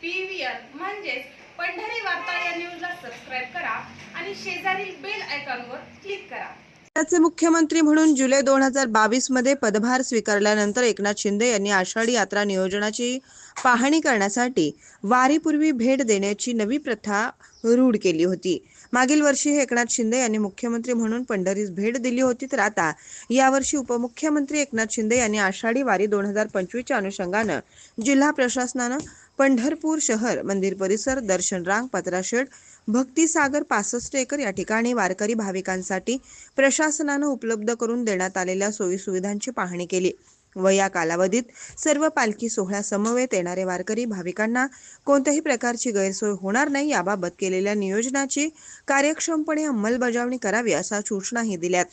पीव्हीएन म्हणजेच पंढरी वार्ता या न्यूजला सबस्क्राईब करा आणि शेजारील बेल आयकॉनवर क्लिक करा. राज्याचे मुख्यमंत्री म्हणून जुलै दोन हजार बावीसमध्ये पदभार स्वीकारल्यानंतर एकनाथ शिंदे यांनी आषाढी यात्रा नियोजनाची पाहणी करण्यासाठी वारीपूर्वी भेट देण्याची नवी प्रथा रूढ केली होती. मागील वर्षी हे एकनाथ शिंदे यांनी मुख्यमंत्री म्हणून पंढरीस भेट दिली होती तर आता यावर्षी उपमुख्यमंत्री एकनाथ शिंदे यांनी आषाढी वारी दोन हजार पंचवीसच्या अनुषंगानं जिल्हा प्रशासनानं पंढरपूर शहर मंदिर परिसर दर्शन रांग पत्राशेड भक्तिसागर पासष्ट एकर या ठिकाणी वारकरी भाविकांसाठी प्रशासनानं उपलब्ध करून देण्यात आलेल्या सोयीसुविधांची पाहणी केली. व या कालावधीत सर्व पालखी सोहळ्यासमवेत येणारे वारकरी भाविकांना कोणत्याही प्रकारची गैरसोय होणार नाही याबाबत केलेल्या नियोजनाची कार्यक्षमपणे अंमलबजावणी करावी अशा सूचनाही दिल्यात.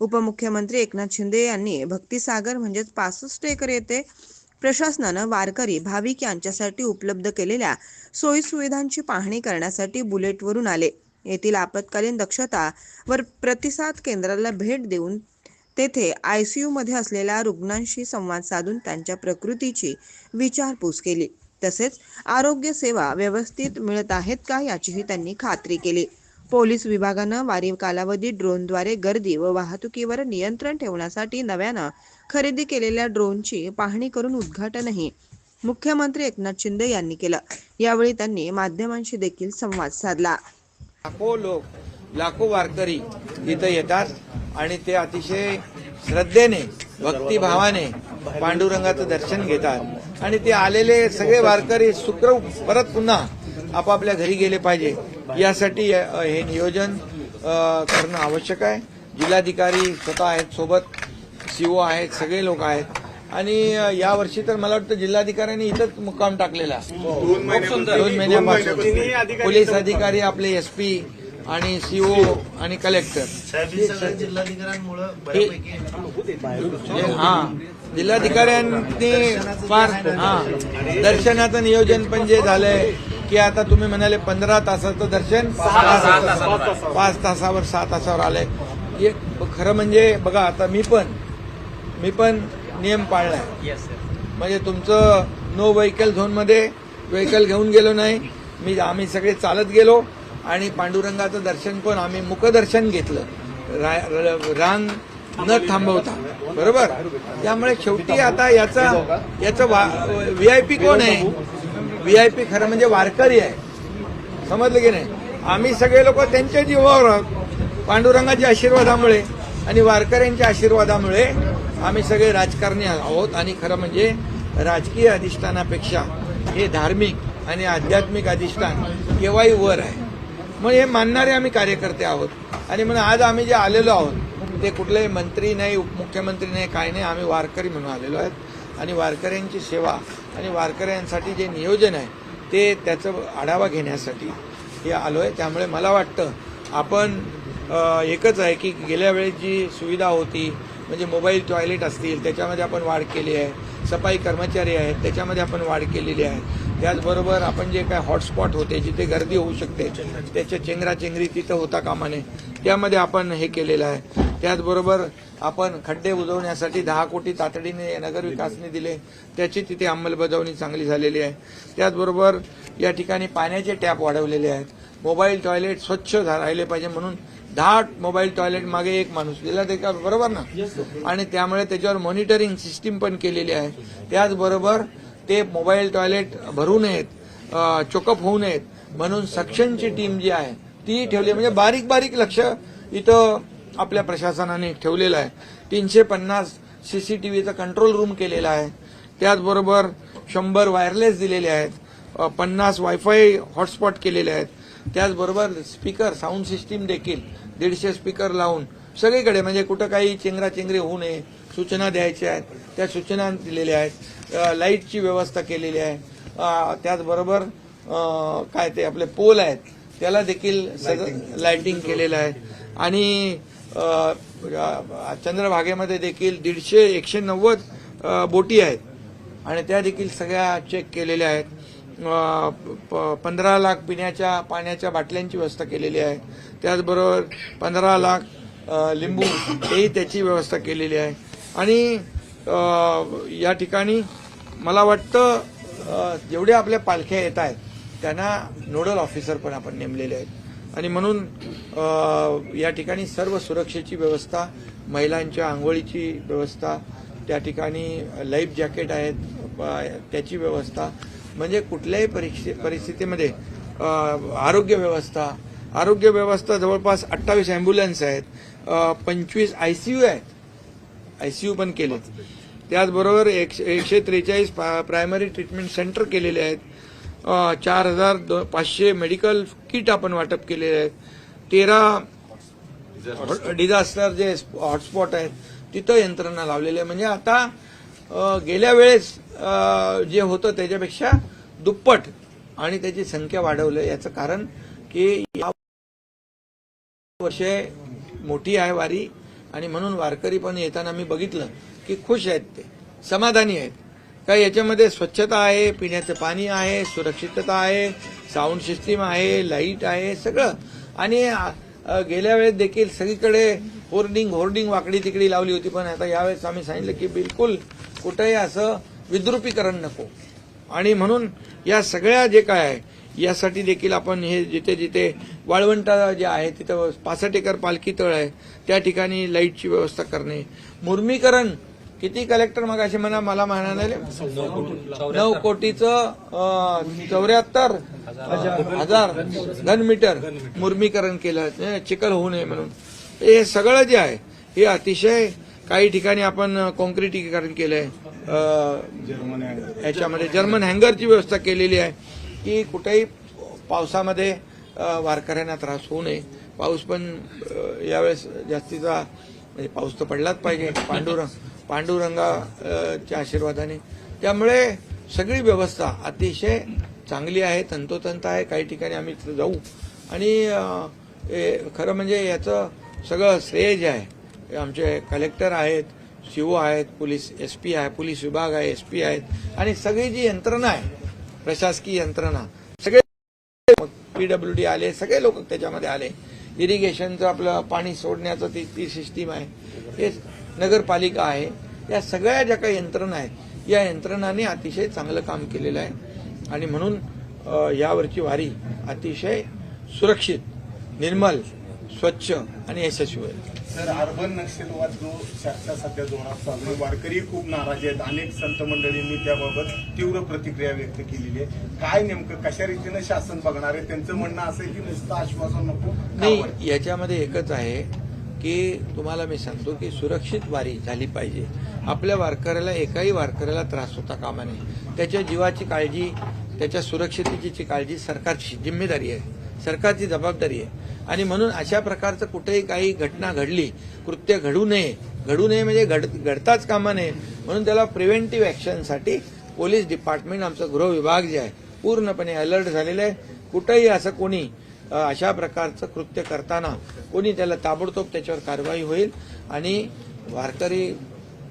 उपमुख्यमंत्री एकनाथ शिंदे यांनी भक्तिसागर म्हणजेच पासष्ट एकर येथे प्रशासनानं वारकरी भाविक यांच्यासाठी उपलब्ध केलेल्या सोयीसुविधांची पाहणी करण्यासाठी बुलेटवरून आले. येथील आपत्कालीन दक्षता व प्रतिसाद केंद्राला भेट देऊन तेथे आय सी मध्ये असलेल्या रुग्णांशी संवाद साधून त्यांच्या प्रकृतीची विचारपूस केली. तसेच आरोग्य सेवा व्यवस्थित मिळत आहेत का याचीही त्यांनी खात्री केली. पोलीस विभागानं वारी कालावधी ड्रोनद्वारे गर्दी व वाहतुकीवर नियंत्रण ठेवण्यासाठी नव्यानं खरेदी केलेल्या ड्रोनची पाहणी करून उद्घाटनही मुख्यमंत्री एकनाथ शिंदे यांनी केलं. यावेळी त्यांनी माध्यमांशी देखील संवाद साधला. लाखो लोक लाखो वारकरी इथं येतात आणि ते अतिशय श्रद्धेने भक्तिभावाने पांडुरंगाचं दर्शन घेतात. आणि ते आलेले सगळे वारकरी शुक्र परत पुन्हा आपापल्या घरी गेले पाहिजे. यासाठी हे नियोजन करणं आवश्यक आहे. जिल्हाधिकारी स्वतः आहेत सोबत. सीओ आहेत सगळे लोक आहेत. आणि अ, यावर्षी तर मला वाटतं जिल्हाधिकाऱ्यांनी इथंच मुक्काम टाकलेला. दोन महिन्यापासून पोलीस अधिकारी आपले एसपी आणि सीओ आणि कलेक्टर. हा जिल्हाधिकाऱ्यांनी फार हा. दर्शनाचं नियोजन पण जे झालंय की आता तुम्ही म्हणाले पंधरा तासाचं दर्शन पाच तासावर सहा तासावर आलंय. खरं म्हणजे बघा आता मी पण मी पण नियम पाळलाय. म्हणजे तुमचं नो व्हेकल झोनमध्ये व्हेकल घेऊन गेलो नाही. मी आम्ही सगळे चालत गेलो आणि पांडुरंगाचं दर्शन पण आम्ही मुखदर्शन घेतलं. रा- र- रांग न थांबवता. बरोबर? त्यामुळे शेवटी आता याचा याचं व्ही आय पी कोण आहे? व्ही आय पी खरं म्हणजे वारकरी आहे. समजलं की नाही? आम्ही सगळे लोक त्यांच्या जीवावर आहोत. पांडुरंगाच्या आशीर्वादामुळे आणि वारकऱ्यांच्या आशीर्वादामुळे आम्ही सगळे राजकारणी आहोत आणि खरं म्हणजे राजकीय अधिष्ठानापेक्षा हे धार्मिक आणि आध्यात्मिक अधिष्ठान केव्हाही वर आहे. मग हे मानणारे आम्ही कार्यकर्ते आहोत. आणि म्हणून आज आम्ही जे आलेलो आहोत ते कुठलेही मंत्री नाही उपमुख्यमंत्री नाही काय नाही. आम्ही वारकरी म्हणून आलेलो आहेत. आणि वारकऱ्यांची सेवा आणि वारकऱ्यांसाठी जे नियोजन आहे ते त्याचं आढावा घेण्यासाठी हे आलो आहे. त्यामुळे मला वाटतं आपण एकच आहे की गेल्या वेळेस जी सुविधा होती म्हणजे मोबाईल टॉयलेट असतील त्याच्यामध्ये आपण वाढ केली आहे. सफाई कर्मचारी आहेत त्याच्यामध्ये आपण वाढ केलेली आहे. त्याचबरोबर आपण जे काय हॉटस्पॉट होते जिथे गर्दी होऊ शकते त्याच्या चेंगराचेंगरी तिथं होता कामा नये त्यामध्ये आपण हे केलेलं आहे. त्याचबरोबर आपण खड्डे बुजवण्यासाठी दहा कोटी तातडीने नगरविकासने दिले. त्याची तिथे अंमलबजावणी चांगली झालेली आहे. त्याचबरोबर या ठिकाणी पाण्याचे टॅप वाढवलेले आहेत. मोबाईल टॉयलेट स्वच्छ राहिले पाहिजे म्हणून दहा मोबाईल टॉयलेट मागे एक माणूस दिला ते का? बरोबर ना? आणि त्यामुळे त्याच्यावर मॉनिटरिंग सिस्टीम पण केलेली आहे. त्याचबरोबर ते मोबाईल टॉयलेट भरू नयेत चोकअप होऊ नयेत म्हणून सक्शनची टीम जी आहे ती ठेवली म्हणजे बारीक बारीक लक्ष इथं आपल्या प्रशासनाने ठेवलेलं आहे. तीनशे पन्नास सीसीटीव्हीचा कंट्रोल रूम केलेला आहे. त्याचबरोबर शंभर वायरलेस दिलेले आहेत. पन्नास वायफाय हॉटस्पॉट केलेले आहेत. त्याचबरोबर स्पीकर साऊंड सिस्टीम देखील दीडशे स्पीकर लावून सगळीकडे म्हणजे कुठं काही चेंगराचेंगरी होऊ नये सूचना द्यायच्या आहेत त्या सूचना दिलेल्या आहेत लाईटची व्यवस्था केलेली आहे. त्याचबरोबर काय ते आपले पोल आहेत त्याला देखील सगळं लाइटिंग केलेलं. आहे. आणि चंद्रभागेमध्ये देखील दीडशे एकशे नव्वद बोटी आहेत. आणि त्या देखील सगळ्या चेक केलेल्या आहेत. पंधरा लाख पिण्याच्या पाण्याच्या बाटल्यांची व्यवस्था केलेली आहे. त्याचबरोबर पंधरा लाख लिंबू हेही त्याची व्यवस्था केलेली आहे. आणि या ठिकाणी मला वाटतं जेवढे जेवढ्या आपल्या पालख्या येत आहेत त्यांना नोडल ऑफिसर पण आपण नेमलेले आहेत. आणि म्हणून या ठिकाणी सर्व सुरक्षेची व्यवस्था महिलांच्या आंघोळीची व्यवस्था त्या ठिकाणी लाईफ जॅकेट आहेत त्याची व्यवस्था म्हणजे कुठल्याही परीक्षे परिस्थितीमध्ये आरोग्य व्यवस्था आरोग्य व्यवस्था जवळपास अठ्ठावीस अँब्युलन्स आहेत पंचवीस आय सी यू आहेत. यू पण केले त्याचबरोबर एकशे एकशे त्रेचाळीस प्रायमरी ट्रीटमेंट सेंटर केलेले आहेत. चार हजार दो पाचशे मेडिकल किट आपण वाटप केलेले आहेत. तेरा डिझास्टर जे हॉटस्पॉट आहेत तिथं यंत्रणा लावलेली आहे. म्हणजे आता गेल्या वेळेस जे होतं त्याच्यापेक्षा दुप्पट आणि त्याची संख्या वाढवलं. याचं कारण की या वर्षे मोठी आहे वारी आणि म्हणून वारकरी पण येताना मी बघितलं की खुश आहेत ते समाधानी आहेत. का याच्यामध्ये स्वच्छता आहे पिण्याचं पाणी आहे सुरक्षितता आहे साऊंड सिस्टीम आहे लाइट आहे सगळं. आणि गेल्या वेळेस देखील सगळीकडे होर्डिंग होर्डिंग वाकडी तिकडी लावली होती पण आता यावेळेस आम्ही सांगितलं की बिलकुल कुठेही असं विद्रुपीकरण नको. आणि म्हणून या सगळ्या जे काय आहे यासाठी देखील आपण हे जिथे जिथे वाळवंटा जे आहे तिथं पासष्ट एकर पालखी तळ आहे त्या ठिकाणी लाईटची व्यवस्था करणे. मुर्मीकरण किती कलेक्टर मग असे म्हणा मला म्हणाले नऊ कोटीचं चौऱ्याहत्तर हजार घनमीटर मुर्मीकरण केलं चिखल होऊ नये म्हणून. हे सगळं जे आहे हे अतिशय काही ठिकाणी आपण कॉन्क्रिटीकरण केलं आहे याच्यामध्ये जर्मन हँगरची व्यवस्था केलेली आहे. की कुठेही पावसामध्ये वारकऱ्यांना त्रास होऊ नये. पाऊस पण यावेळेस जास्तीचा म्हणजे पाऊस तर पडलाच पाहिजे. पांडुरंग पांडुरंगाच्या आशीर्वादाने. त्यामुळे सगळी व्यवस्था अतिशय चांगली आहे तंतोतंत आहे. काही ठिकाणी आम्ही तिथं जाऊ. आणि खरं म्हणजे याचं सगळं श्रेय जे आहे हे आमचे कलेक्टर आहेत सीओ आहेत पोलीस एस पी आहे पोलीस विभाग आहे एस पी आहेत आणि सगळी जी यंत्रणा आहे प्रशासकीय यंत्रणा सगळे पीडब्ल्यू डी आले सगळे लोक त्याच्यामध्ये आले. इरिगेशनचं आपलं पाणी सोडण्याचं ती ती सिस्टीम आहे. हे नगरपालिका आहे. या सगळ्या ज्या काही यंत्रणा आहेत या यंत्रणांनी अतिशय चांगलं काम केलेलं आहे. आणि म्हणून यावरची वारी अतिशय सुरक्षित निर्मल स्वच्छ आणि यशस्वी होईल. सर अर्बन नक्षलवाद जो चर्चा सध्या जोरात चालू आहे वारकरी खूप नाराज आहेत. अनेक संत मंडळींनी त्याबाबत तीव्र प्रतिक्रिया व्यक्त केलेली आहे. काय नेमकं कशा रीतीनं शासन बघणार आहे? त्यांचं म्हणणं असं आहे की नुसतं आश्वासन नको. नाही याच्यामध्ये एकच आहे की तुम्हाला मी सांगतो की सुरक्षित वारी झाली पाहिजे. आपल्या वारकऱ्याला एकाही वारकऱ्याला त्रास होता कामा नये. त्याच्या जीवाची काळजी त्याच्या सुरक्षितेची काळजी सरकारची जिम्मेदारी आहे. सरकारची जबाबदारी आहे. आणि म्हणून अशा प्रकारचं कुठेही काही घटना घडली कृत्य घडू नये घडू नये म्हणजे घड घडताच कामा नये म्हणून त्याला प्रिव्हेंटिव्ह ॲक्शनसाठी पोलीस डिपार्टमेंट आमचं गृह विभाग जे आहे पूर्णपणे अलर्ट झालेलं आहे. कुठंही असं कोणी अशा प्रकारचं कृत्य करताना कोणी त्याला ताबडतोब त्याच्यावर कारवाई होईल. आणि वारकरी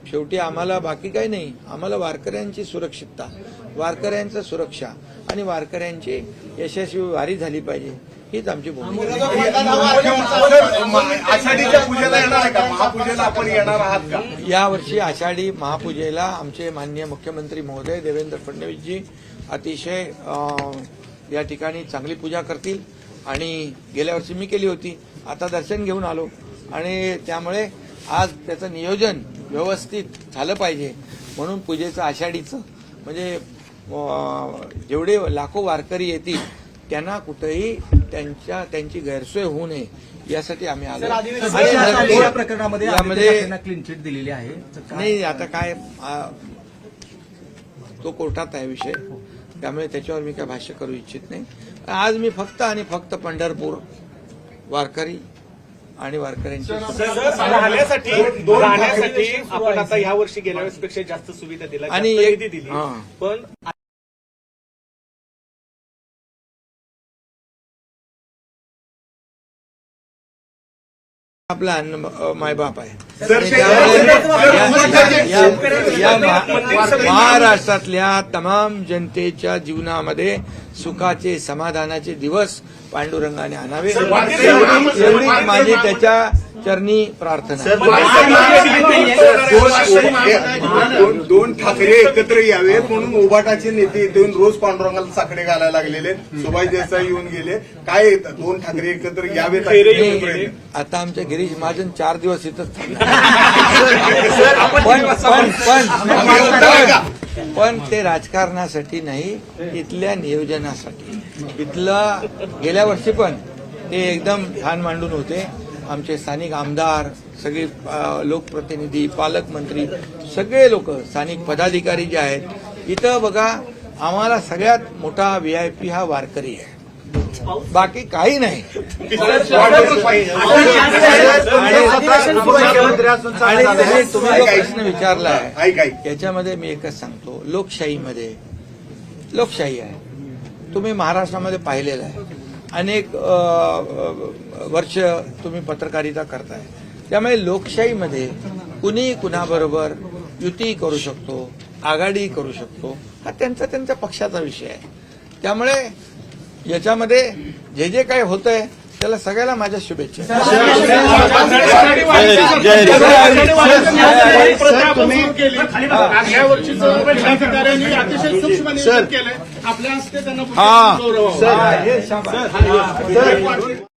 शेवटी आम्हाला बाकी काही नाही. आम्हाला वारकऱ्यांची सुरक्षितता वारकऱ्यांचं सुरक्षा आणि वारकऱ्यांची यशस्वी वारी झाली पाहिजे. हीच आमची भूमिका. आहे. सर, म- आषाढीच्या पूजेला येणार आहे का? महापूजेला आपण येणार आहात का? यावर्षी आषाढी महापूजेला आमचे माननीय मुख्यमंत्री महोदय देवेंद्र फडणवीसजी अतिशय अ, या ठिकाणी चांगली पूजा करतील. आणि गेल्या वर्षी मी केली होती. आता दर्शन घेऊन आलो. आणि त्यामुळे आज त्याचं नियोजन व्यवस्थित झालं पाहिजे. म्हणून पूजेचं आषाढीचं म्हणजे जेवढे लाखो वारकरी येतील त्यांना कुठेही त्यांच्या त्यांची गैरसोय होऊ नये यासाठी आम्ही आलो. या प्रकरणामध्ये क्लीन चिट दिलेली आहे. नाही आता काय तो कोर्टात आहे विषय. त्यामुळे त्याच्यावर मी काय भाष्य करू इच्छित नाही. आज मी फक्त आणि फक्त पंढरपूर वारकरी आणि वारकऱ्यांची राहण्यासाठी राहण्यासाठी आपण आता ह्या वर्षी गेल्या वेळेसपेक्षा जास्त सुविधा दिल्या आणि. पण आपला अन्न मायबाप आहे. महाराष्ट्रातल्या तमाम जनतेच्या जीवनामध्ये सुखाचे समाधानाचे दिवस पांडुरंगाने आणावे. एवढी माझी त्याच्या चरणी प्रार्थना. दोन- दोन ठाकरे एकत्र यावेत म्हणून उबाटाचे नेते इथे येऊन रोज पांडुरंगाला साकडे घालायला लागलेले. सुभाष देसाई येऊन गेले. काय येतं? दोन ठाकरे एकत्र यावेत मी- आता आमच्या गिरीश महाजन चार दिवस इथंच पण पण पण पण ते राजकारणासाठी नाही इथल्या नियोजनासाठी. इथलं गेल्या वर्षी पण ते एकदम छान मांडून होते. आमचे स्थानिक आमदार सगळे लोकप्रतिनिधी पालकमंत्री सगळे लोक स्थानिक पदाधिकारी जे आहेत इथं बघा आम्हाला सगळ्यात मोठा व्ही आय पी हा वारकरी आहे. बाकी काही नाही. आणि तुम्ही जो प्रश्न विचारला आहे याच्यामध्ये मी एकच सांगतो. लोकशाहीमध्ये लोकशाही आहे. तुम्ही महाराष्ट्रामध्ये पाहिलेलं आहे. अनेक वर्ष तुम्ही पत्रकारिता करताय. त्यामुळे लोकशाहीमध्ये कुणी कुणाबरोबर युती करू शकतो आघाडी करू शकतो हा त्यांचा त्यांच्या पक्षाचा विषय आहे. त्यामुळे याच्यामध्ये जे जे काही होतंय त्याला सगळ्याला माझ्या शुभेच्छा. आपल्या हस्ते त्यांना गौरव हे.